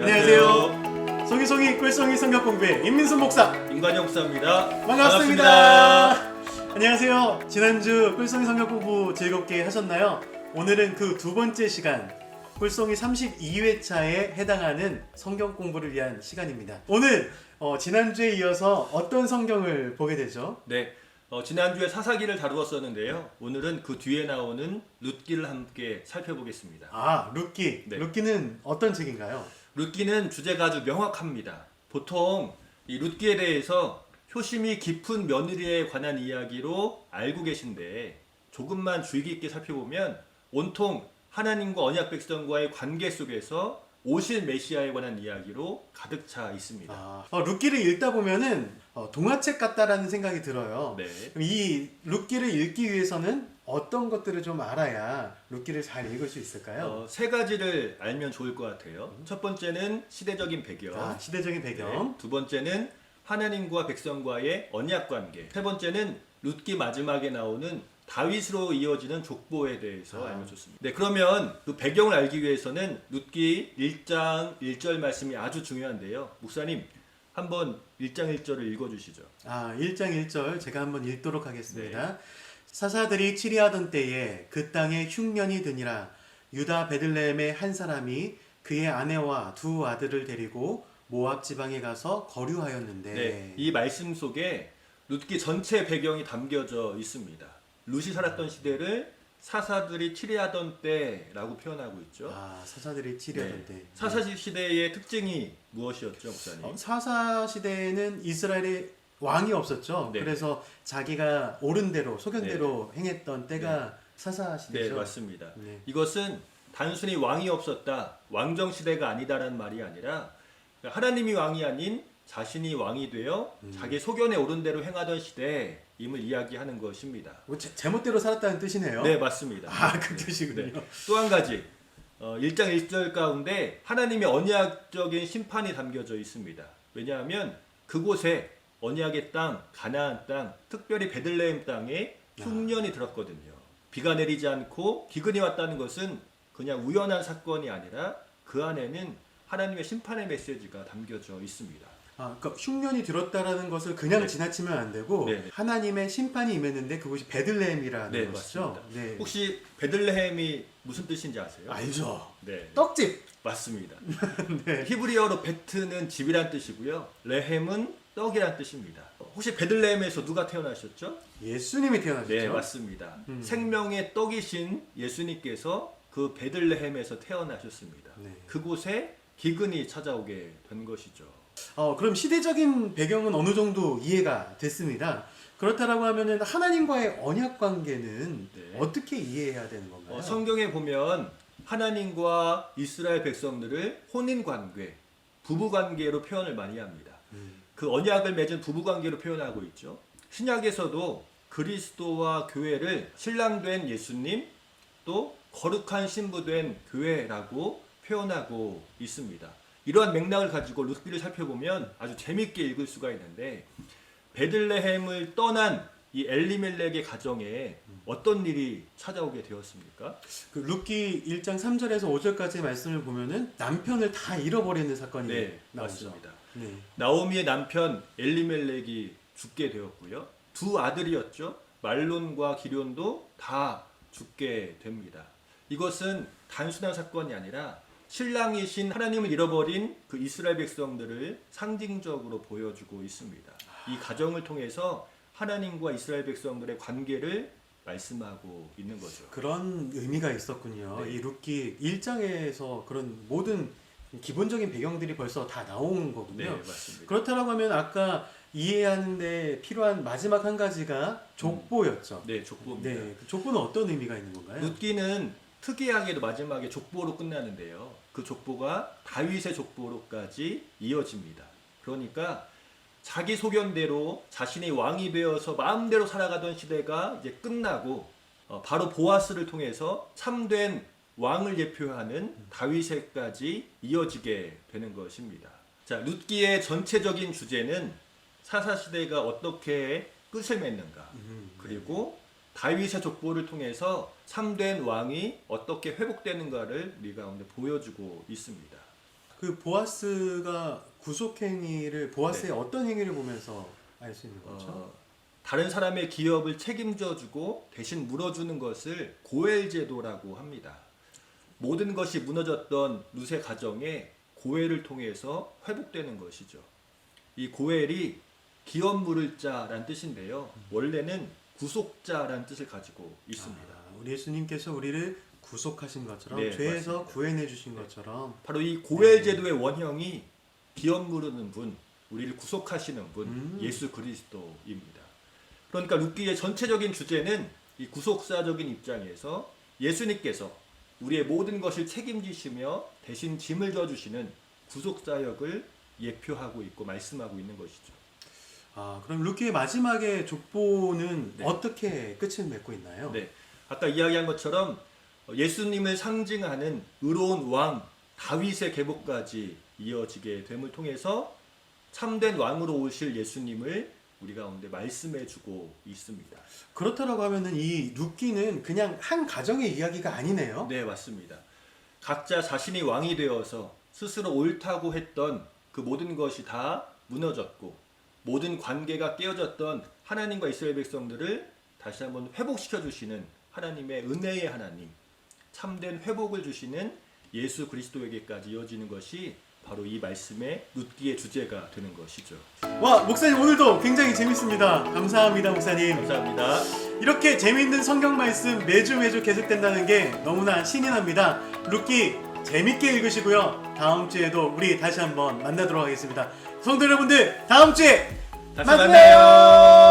안녕하세요. 송이송이 꿀송이 성경 공부의 임민순 목사 임관영 목사입니다. 반갑습니다. 안녕하세요. 지난주 꿀송이 성경 공부 즐겁게 하셨나요? 오늘은 그 두 번째 시간 꿀송이 32회차에 해당하는 성경 공부를 위한 시간입니다. 오늘 어, 지난주에 이어서 어떤 성경을 보게 되죠? 네, 어, 지난주에 사사기를 다루었었는데요. 오늘은 그 뒤에 나오는 룻기를 함께 살펴보겠습니다. 아, 룻기. 네. 룻기는 어떤 책인가요? 룻기는 주제가 아주 명확합니다. 보통 이 룻기에 대해서 효심이 깊은 며느리에 관한 이야기로 알고 계신데 조금만 주의 깊게 살펴보면 온통 하나님과 언약 백성과의 관계 속에서 오실 메시아에 관한 이야기로 가득 차 있습니다. 아, 어, 룻기를 읽다 보면은 어, 동화책 같다라는 생각이 들어요. 네. 그럼 이 룻기를 읽기 위해서는 어떤 것들을 좀 알아야 룻기를 잘 읽을 수 있을까요? 어, 세 가지를 알면 좋을 것 같아요. 첫 번째는 시대적인 배경. 아, 시대적인 배경. 네. 두 번째는 하나님과 백성과의 언약 관계. 세 번째는 룻기 마지막에 나오는 다윗으로 이어지는 족보에 대해서 아. 알면 좋습니다. 네, 그러면 그 배경을 알기 위해서는 룻기 1장 1절 말씀이 아주 중요한데요. 목사님, 한번 1장 1절을 읽어 주시죠. 아, 1장 1절 제가 한번 읽도록 하겠습니다. 사사들이 치리하던 때에 그 땅에 흉년이 드니라 유다 베들레헴의 한 사람이 그의 아내와 두 아들을 데리고 모압 지방에 가서 거류하였는데 네, 이 말씀 속에 룻기 전체 배경이 담겨져 있습니다. 룻이 살았던 시대를 사사들이 치리하던 때라고 표현하고 있죠. 아, 사사들이 치리하던 때. 네. 사사 시대의 특징이 무엇이었죠, 목사님? 어, 사사 시대에는 이스라엘에 왕이 없었죠. 네. 그래서 자기가 옳은 대로 소견 네. 대로 행했던 때가 사사 네, 시대죠. 맞습니다. 네. 이것은 단순히 왕이 없었다, 왕정 시대가 아니다라는 말이 아니라 하나님이 왕이 아닌 자신이 왕이 되어 음. 자기 소견에 옳은 대로 행하던 시대임을 이야기하는 것입니다. 뭐 제, 제멋대로 살았다는 뜻이네요. 네, 맞습니다. 아, 그 뜻이군요. 네. 또한 가지 어, 1장 1절 가운데 하나님의 언약적인 심판이 담겨져 있습니다. 왜냐하면 그곳에 언약의 땅, 가나안 땅, 특별히 베들레헴 땅에 흉년이 들었거든요. 비가 내리지 않고 기근이 왔다는 것은 그냥 우연한 사건이 아니라 그 안에는 하나님의 심판의 메시지가 담겨져 있습니다. 아, 그러니까 흉년이 들었다라는 것을 그냥 네. 지나치면 안 되고 네. 하나님의 심판이 임했는데 그것이 베들레헴이라는 네, 것이죠. 맞습니다. 네. 혹시 베들레헴이 무슨 뜻인지 아세요? 알죠. 네. 떡집. 맞습니다. 네. 히브리어로 베트는 집이란 뜻이고요. 레헴은 떡이란 뜻입니다. 혹시 베들레헴에서 누가 태어나셨죠? 예수님이 태어나셨죠. 네, 맞습니다. 음. 생명의 떡이신 예수님께서 그 베들레헴에서 태어나셨습니다. 네. 그곳에 기근이 찾아오게 된 것이죠. 어, 그럼 시대적인 배경은 어느 정도 이해가 됐습니다. 그렇다라고 하면은 하나님과의 언약 관계는 네. 어떻게 이해해야 되는 건가요? 어, 성경에 보면 하나님과 이스라엘 백성들을 혼인 관계, 부부 관계로 표현을 많이 합니다. 음. 그 언약을 맺은 부부 관계로 표현하고 있죠. 신약에서도 그리스도와 교회를 신랑된 예수님 또 거룩한 신부된 교회라고 표현하고 있습니다. 이러한 맥락을 가지고 루스비를 살펴보면 아주 재밌게 읽을 수가 있는데 베들레헴을 떠난 이 엘리멜렉의 가정에 어떤 일이 찾아오게 되었습니까? 그 루키 1장 3절에서 5절까지의 말씀을 보면은 남편을 다 잃어버리는 사건이 네, 나오죠. 맞습니다. 네. 나오미의 남편 엘리멜렉이 죽게 되었고요. 두 아들이었죠. 말론과 기련도 다 죽게 됩니다. 이것은 단순한 사건이 아니라 신랑이신 하나님을 잃어버린 그 이스라엘 백성들을 상징적으로 보여주고 있습니다. 이 가정을 통해서 하나님과 이스라엘 백성들의 관계를 말씀하고 있는 거죠. 그런 의미가 있었군요. 네. 이 루키 1장에서 그런 모든 기본적인 배경들이 벌써 다 나온 거군요. 네, 맞습니다. 그렇다라고 하면 아까 이해하는데 필요한 마지막 한 가지가 족보였죠. 네, 족보입니다. 네, 그 족보는 어떤 의미가 있는 건가요? 룻기는 특이하게도 마지막에 족보로 끝나는데요. 그 족보가 다윗의 족보로까지 이어집니다. 그러니까 자기 소견대로 자신이 왕이 되어서 마음대로 살아가던 시대가 이제 끝나고 어, 바로 보아스를 통해서 참된 왕을 예표하는 다윗에까지 이어지게 되는 것입니다. 자, 룻기의 전체적인 주제는 사사 시대가 어떻게 끝을 맺는가, 음, 그리고 다윗의 족보를 통해서 참된 왕이 어떻게 회복되는가를 우리 가운데 보여주고 있습니다. 그 보아스가 구속 행위를 보아스의 어떤 행위를 보면서 알 수 있는 거죠? 네. 어, 다른 사람의 기업을 책임져주고 대신 물어주는 것을 고엘 제도라고 합니다. 모든 것이 무너졌던 루세 가정에 고엘을 통해서 회복되는 것이죠. 이 고엘이 기업 물을 자란 뜻인데요. 원래는 구속자란 뜻을 가지고 있습니다. 아, 우리 예수님께서 우리를 구속하신 것처럼 네, 죄에서 맞습니다. 구해내 주신 것처럼 바로 이 고엘 제도의 원형이 기업 물르는 분, 우리를 구속하시는 분, 음. 예수 그리스도입니다. 그러니까 룻기의 전체적인 주제는 이 구속사적인 입장에서 예수님께서 우리의 모든 것을 책임지시며 대신 짐을 져주시는 구속사역을 예표하고 있고 말씀하고 있는 것이죠. 아 그럼 루키의 마지막에 족보는 네. 어떻게 끝을 맺고 있나요? 네, 아까 이야기한 것처럼 예수님을 상징하는 의로운 왕 다윗의 계보까지 이어지게 됨을 통해서 참된 왕으로 오실 예수님을 우리 가운데 말씀해주고 있습니다. 그렇다라고 하면은 이 루키는 그냥 한 가정의 이야기가 아니네요. 네, 맞습니다. 각자 자신이 왕이 되어서 스스로 옳다고 했던 그 모든 것이 다 무너졌고 모든 관계가 깨어졌던 하나님과 이스라엘 백성들을 다시 한번 회복시켜 주시는 하나님의 은혜의 하나님, 참된 회복을 주시는 예수 그리스도에게까지 이어지는 것이 바로 이 말씀의 룻기의 주제가 되는 것이죠. 와 목사님 오늘도 굉장히 재밌습니다. 감사합니다 목사님. 감사합니다. 이렇게 재미있는 성경 말씀 매주 매주 계속된다는 게 너무나 신이 납니다. 루키 재밌게 읽으시고요. 다음 주에도 우리 다시 한번 만나도록 하겠습니다. 성도 여러분들 다음 주에. 만나요.